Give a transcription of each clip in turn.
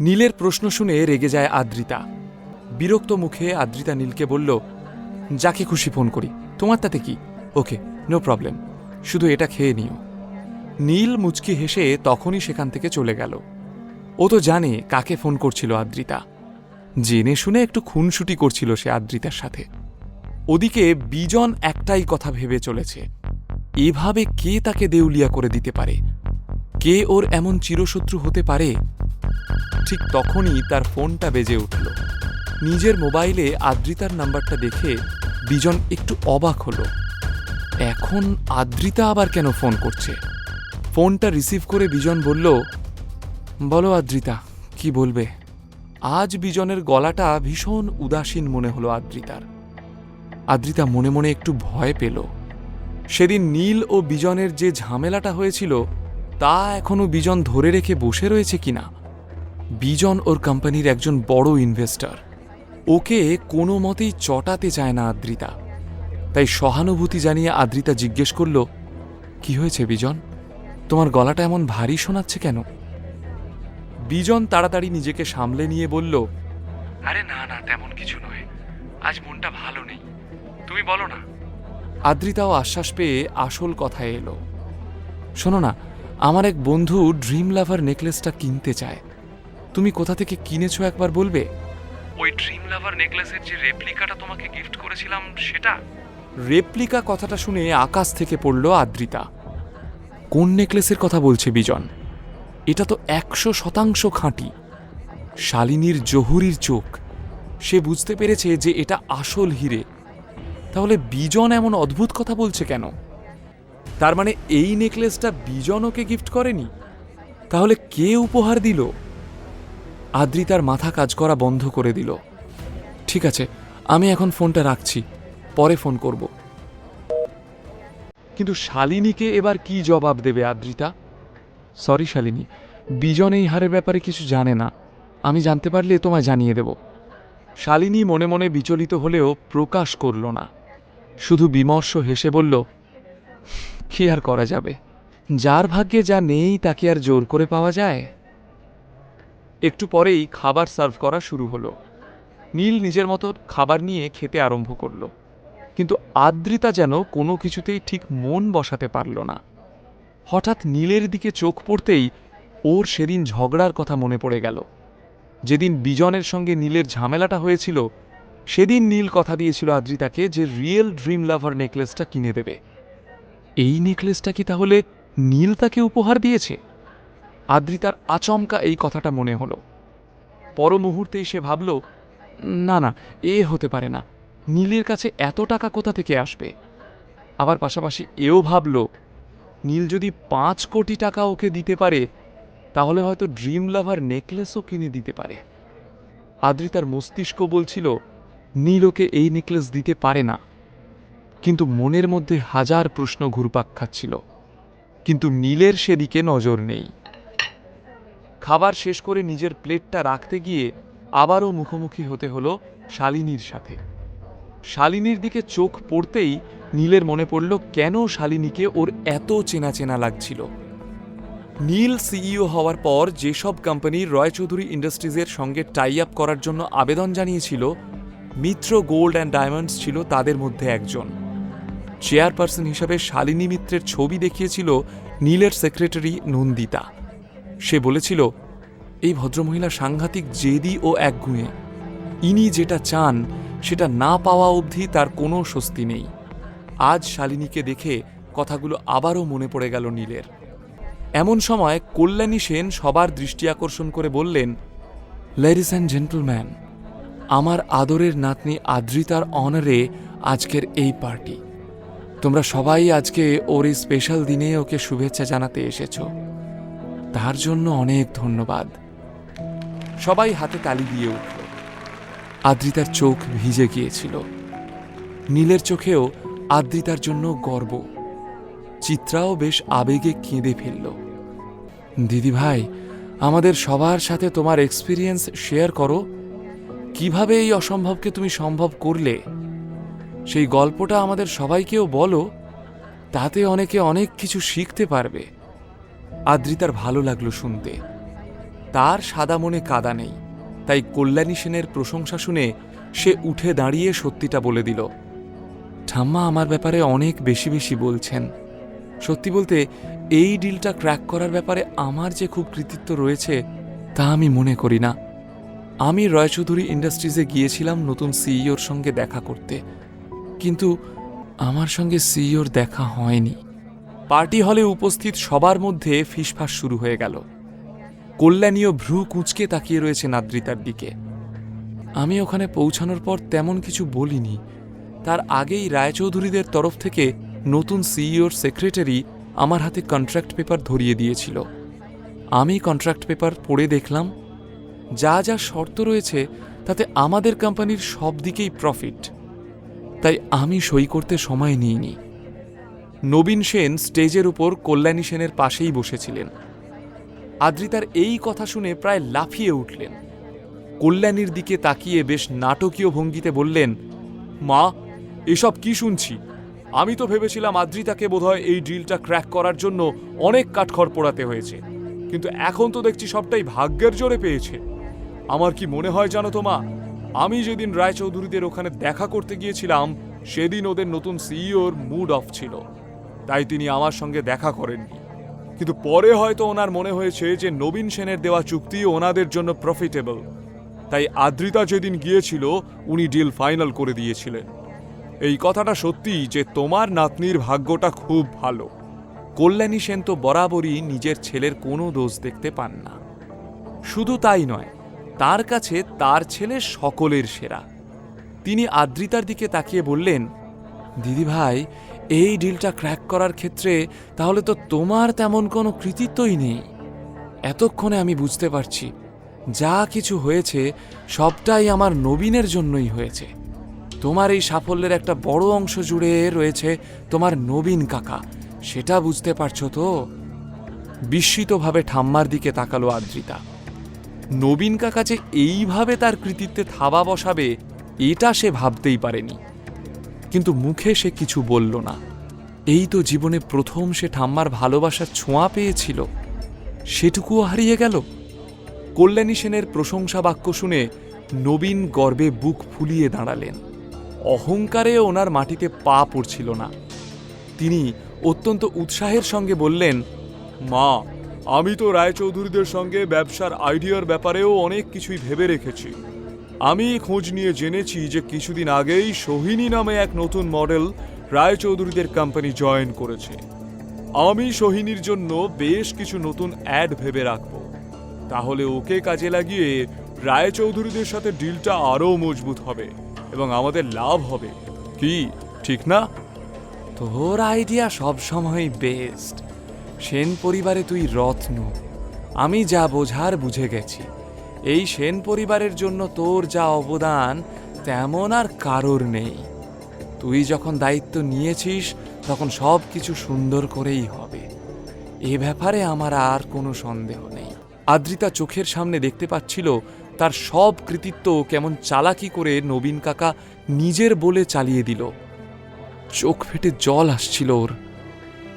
নীলের প্রশ্ন শুনে রেগে যায় আদ্রিতা। বিরক্ত মুখে আদ্রিতা নীলকে বলল, যাকে খুশি ফোন করি। তোমার তাতে কি? Okay, no problem. শুধু এটা খেয়ে নিও। নীল মুচকি হেসে তখনই সেখান থেকে চলে গেল। ও তো জানে কাকে ফোন করছিল আদ্রিতা। জেনে শুনে একটু খুনসুটি করছিল সে আদ্রিতার সাথে। ওদিকে বিজন একটাই কথা ভেবে চলেছে। এভাবে কে তাকে দেউলিয়া করে দিতে পারে? কে ওর এমন চিরশত্রু হতে পারে? ঠিক তখনই তার ফোনটা বেজে উঠল। নিজের মোবাইলে আদ্রিতার নাম্বারটা দেখে বিজন একটু অবাক হলো। এখন আদ্রিতা আবার কেন ফোন করছে? ফোনটা রিসিভ করে বিজন বলল, বলো আদ্রিতা, কি বলবে? আজ বিজনের গলাটা ভীষণ উদাসীন মনে হলো আদ্রিতার। আদ্রিতা মনে মনে একটু ভয় পেল। সেদিন নীল ও বিজনের যে ঝামেলাটা হয়েছিল, তা এখনও বিজন ধরে রেখে বসে রয়েছে কিনা? বিজন ওর কোম্পানির একজন বড় ইনভেস্টর। ওকে কোনো মতেই চটাতে চায় না আদ্রিতা। তাই সহানুভূতি জানিয়ে আদ্রিতা জিজ্ঞেস করল, কি হয়েছে বিজন? তোমার গলাটা এমন ভারী শোনাচ্ছে কেন? বিজন তাড়াতাড়ি নিজেকে সামলে নিয়ে বলল, আরে না না, তেমন কিছু নয়। আজ মনটা ভালো নেই। তুমি বলো না। আদ্রিতাও আশ্বাস পেয়ে আসল কথায় এলো, শোনো না, আমার এক বন্ধু ড্রিম লাভার নেকলেসটা কিনতে চায়। তুমি কোথা থেকে কিনেছো একবার বলবে? ওই ড্রিম লাভার নেকলেসের যে রেপ্লিকাটা তোমাকে গিফট করেছিলাম সেটা? রেপ্লিকা কথাটা শুনে আকাশ থেকে পড়ল আদ্রিতা। কোন নেকলেসের কথা বলছে বিজন? এটা তো একশো শতাংশ খাঁটি। শালিনীর জহুরির চোখ। সে বুঝতে পেরেছে যে এটা আসল হিরে। তাহলে বিজন এমন অদ্ভুত কথা বলছে কেন? তার মানে এই নেকলেসটা বিজন ওকে গিফট করেনি? তাহলে কে উপহার দিল? আদ্রিতার মাথা কাজ করা বন্ধ করে দিল। ঠিক আছে, আমি এখন ফোনটা রাখছি, পরে ফোন করব। কিন্তু শালিনীকে এবার কি জবাব দেবে আদ্রিতা? সরি শালিনী, বিজন এই হারের ব্যাপারে কিছু জানে না। আমি জানতে পারলে তোমায় জানিয়ে দেব। শালিনী মনে মনে বিচলিত হলেও প্রকাশ করল না। শুধু বিমর্ষ হেসে বলল, কি আর করা যাবে? যার ভাগ্যে যা নেই তাকে আর জোর করে পাওয়া যায়? একটু পরেই খাবার সার্ভ করা শুরু হলো। নীল নিজের মতো খাবার নিয়ে খেতে আরম্ভ করল। কিন্তু আদ্রিতা যেন কোনো কিছুতেই ঠিক মন বসাতে পারল না। হঠাৎ নীলের দিকে চোখ পড়তেই ওর সেদিন ঝগড়ার কথা মনে পড়ে গেল। যেদিন বিজনের সঙ্গে নীলের ঝামেলাটা হয়েছিল, সেদিন নীল কথা দিয়েছিল আদ্রিতাকে যে রিয়েল ড্রিম লাভার নেকলেসটা কিনে দেবে। এই নেকলেসটা কি তাহলে নীল তাকে উপহার দিয়েছে? আদ্রিতার আচমকা এই কথাটা মনে হলো। পর মুহূর্তেই সে ভাবল, না না, এ হতে পারে না। নীলের কাছে এত টাকা কোথা থেকে আসবে? আবার পাশাপাশি এও ভাবল, নীল যদি পাঁচ কোটি টাকা ওকে দিতে পারে, তাহলে হয়তো ড্রিম লাভার নেকলেসও কিনে দিতে পারে। আদ্রিতার মস্তিষ্ক বলছিল, নীল ওকে এই নেকলেস দিতে পারে না। কিন্তু মনের মধ্যে হাজার প্রশ্ন ঘুরপাক খাচ্ছিল। কিন্তু নীলের সেদিকে নজর নেই। খাবার শেষ করে নিজের প্লেটটা রাখতে গিয়ে আবারও মুখোমুখি হতে হলো শালিনীর সাথে। শালিনীর দিকে চোখ পড়তেই নীলের মনে পড়ল, কেন শালিনীকে ওর এত চেনা চেনা লাগছিল? নীল সিইও হওয়ার পর যেসব কোম্পানি রয় চৌধুরী ইন্ডাস্ট্রিজের সঙ্গে টাই আপ করার জন্য আবেদন জানিয়েছিল, মিত্র গোল্ড অ্যান্ড ডায়মন্ডস ছিল তাদের মধ্যে একজন। চেয়ারপারসন হিসাবে শালিনী মিত্রের ছবি দেখিয়েছিল নীলের সেক্রেটারি নন্দিতা। সে বলেছিল, এই ভদ্রমহিলা সাংঘাতিক জেদি ও একগুঁয়ে। ইনি যেটা চান, সেটা না পাওয়া অবধি তার কোনো স্বস্তি নেই। আজ শালিনীকে দেখে কথাগুলো আবারও মনে পড়ে গেল নীলের। এমন সময় কল্যাণী সেন সবার দৃষ্টি আকর্ষণ করে বললেন লেডিস অ্যান্ড জেন্টলম্যান আমার আদরের নাতনি আদ্রিতার অনারে আজকের এই পার্টি তোমরা সবাই আজকে ওর এই স্পেশাল দিনে ওকে শুভেচ্ছা জানাতে এসেছ। তার জন্য অনেক ধন্যবাদ। সবাই হাতে তালি দিয়ে উঠল। আদ্রিতার চোখ ভিজে গিয়েছিল। নীলের চোখেও আদ্রিতার জন্য গর্ব। চিত্রাও বেশ আবেগে কেঁদে ফেলল। দিদি ভাই, আমাদের সবার সাথে তোমার এক্সপিরিয়েন্স শেয়ার করো। কীভাবে এই অসম্ভবকে তুমি সম্ভব করলে? সেই গল্পটা আমাদের সবাইকেও বলো। তাতে অনেকে অনেক কিছু শিখতে পারবে। আদ্রিতার ভালো লাগল শুনতে। তার সাদা মনে কাদা নেই, তাই কল্যাণী সেনের প্রশংসা শুনে সে উঠে দাঁড়িয়ে সত্যিটা বলে দিল, ঠাম্মা, আমার ব্যাপারে অনেক বেশি বেশি বলছেন। সত্যি বলতে, এই ডিলটা ক্র্যাক করার ব্যাপারে আমার যে খুব কৃতিত্ব রয়েছে, তা আমি মনে করি না। আমি রয়চৌধুরী ইন্ডাস্ট্রিজে গিয়েছিলাম নতুন সিইওর সঙ্গে দেখা করতে, কিন্তু আমার সঙ্গে সিইওর দেখা হয়নি। পার্টি হলে উপস্থিত সবার মধ্যে ফিসফাস শুরু হয়ে গেল। কল্যাণীয় ভ্রু কুঁচকে তাকিয়ে রয়েছে নাদ্রিতার দিকে। আমি ওখানে পৌঁছানোর পর তেমন কিছু বলিনি। তার আগেই রায়চৌধুরীদের তরফ থেকে নতুন সিইওর সেক্রেটারি আমার হাতে কন্ট্রাক্ট পেপার ধরিয়ে দিয়েছিল। আমি কন্ট্রাক্ট পেপার পড়ে দেখলাম। যা যা শর্ত রয়েছে, তাতে আমাদের কোম্পানির সব দিকেই প্রফিট তাই আমি সই করতে সময় নিইনি। নবীন সেন স্টেজের উপর কল্যাণী সেনের পাশেই বসেছিলেন। আদ্রিতার এই কথা শুনে প্রায় লাফিয়ে উঠলেন। কল্যাণীর দিকে তাকিয়ে বেশ নাটকীয় ভঙ্গিতে বললেন, মা, এসব কি শুনছি? আমি তো ভেবেছিলাম আদ্রিতাকে বোধহয় এই ড্রিলটা ক্র্যাক করার জন্য অনেক কাঠখড় পোড়াতে হয়েছে। কিন্তু এখন তো দেখছি সবটাই ভাগ্যের জোরে পেয়েছে। আমার কি মনে হয় জানো তো মা, আমি যেদিন রায়চৌধুরীদের ওখানে দেখা করতে গিয়েছিলাম, সেদিন ওদের নতুন সিইওর মুড অফ ছিল। তাই তিনি আমার সঙ্গে দেখা করেননি। কিন্তু পরে হয়তো ওনার মনে হয়েছে যে নবীন সেনের দেওয়া চুক্তি ওনাদের জন্য প্রফিটেবল তাই আদ্রিতা যেদিন গিয়েছিল, উনি ডিল ফাইনাল করে দিয়েছিলেন। এই কথাটা সত্যি যে তোমার নাতনির ভাগ্যটা খুব ভালো। কল্যাণী সেন তো বরাবরই নিজের ছেলের কোনো দোষ দেখতে পান না। শুধু তাই নয়, তার কাছে তার ছেলে সকলের সেরা। তিনি আদ্রিতার দিকে তাকিয়ে বললেন দিদি ভাই এই ডিলটা ক্র্যাক করার ক্ষেত্রে তাহলে তো তোমার তেমন কোনো কৃতিত্বই নেই। এতক্ষণে আমি বুঝতে পারছি, যা কিছু হয়েছে সবটাই আমার নবীনের জন্যই হয়েছে। তোমার এই সাফল্যের একটা বড় অংশ জুড়ে রয়েছে তোমার নবীন কাকা, সেটা বুঝতে পারছ তো? বিস্মিতভাবে ঠাম্মার দিকে তাকালো আদ্রিতা। নবীন কাকা যে এইভাবে তার কৃতিত্বে থাবা বসাবে, এটা সে ভাবতেই পারেনি। কিন্তু মুখে সে কিছু বলল না। এই তো জীবনে প্রথম সে ঠাম্মার ভালোবাসার ছোঁয়া পেয়েছিল। সেটুকুও হারিয়ে গেল। কল্যাণী সেনের প্রশংসা বাক্য শুনে নবীন গর্বে বুক ফুলিয়ে দাঁড়ালেন। অহংকারে ওনার মাটিতে পা পড়ছিল না। তিনি অত্যন্ত উৎসাহের সঙ্গে বললেন, মা, আমি তো রায়চৌধুরীদের সঙ্গে ব্যবসার আইডিয়ার ব্যাপারেও অনেক কিছুই ভেবে রেখেছি। আমি খোঁজ নিয়ে জেনেছি যে কিছুদিন আগেই সোহিনী নামে এক নতুন মডেল রায়চৌধুরীদের কোম্পানি জয়েন করেছে। আমি সোহিনীর জন্য বেশ কিছু নতুন অ্যাড ভেবে রাখব। তাহলে ওকে কাজে লাগিয়ে রায়চৌধুরীদের সাথে ডিলটা আরও মজবুত হবে এবং আমাদের লাভ হবে। কি? ঠিক না? তোর আইডিয়া সবসময় বেস্ট সেন পরিবারে তুই রত্ন। আমি যা বোঝার বুঝে গেছি। এই সেন পরিবারের জন্য তোর যা অবদান, তেমন আর কারোর নেই। তুই যখন দায়িত্ব নিয়েছিস, তখন সব কিছু সুন্দর করেই হবে। এ ব্যাপারে আমার আর কোনো সন্দেহ নেই। আদ্রিতা চোখের সামনে দেখতে পাচ্ছিল, তার সব কৃতিত্ব কেমন চালাকি করে নবীন কাকা নিজের বলে চালিয়ে দিল। চোখ ফেটে জল আসছিল ওর।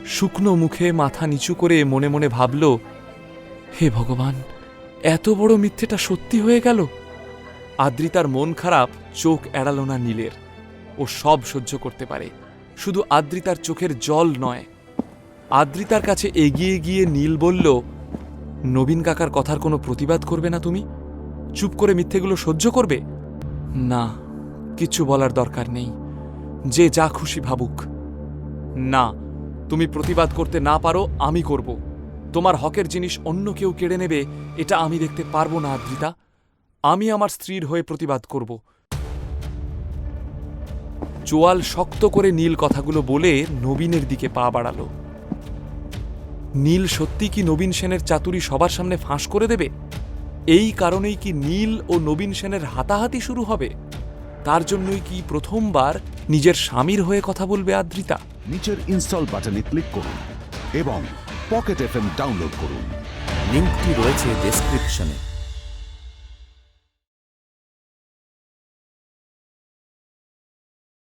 শুকনো মুখে মাথা নিচু করে মনে মনে ভাবল, হে ভগবান এত বড় মিথ্যেটা সত্যি হয়ে গেল? আদ্রিতার মন খারাপ, চোখ এড়াল না নীলের। ও সব সহ্য করতে পারে। শুধু আদ্রিতার চোখের জল নয়। আদ্রিতার কাছে এগিয়ে গিয়ে নীল বলল, নবীন কাকার কথার কোনো প্রতিবাদ করবে না তুমি? চুপ করে মিথ্যেগুলো সহ্য করবে? না, কিছু বলার দরকার নেই। যে যা খুশি ভাবুক। না, তুমি প্রতিবাদ করতে না পারো, আমি করব। তোমার হকের জিনিস অন্য কেউ কেড়ে নেবে, এটা আমি দেখতে পারব না, আদ্রিতা। আমি আমার স্ত্রীর হয়ে প্রতিবাদ করব। চোয়াল শক্ত করে নীল কথাগুলো বলে নবীনের দিকে পা বাড়ালো। নীল সত্যি কি নবীন সেনের চাতুরি সবার সামনে ফাঁস করে দেবে? এই কারণেই কি নীল ও নবীন সেনের হাতাহাতি শুরু হবে? তার জন্যই কি প্রথমবার নিজের স্বামীর হয়ে কথা বলবে আদ্রিতা? নিচের ইনস্টল বাটনে ক্লিক করুন এবং পকেট এফএম ডাউনলোড করুন। লিঙ্কটি রয়েছে ডেসক্রিপশনে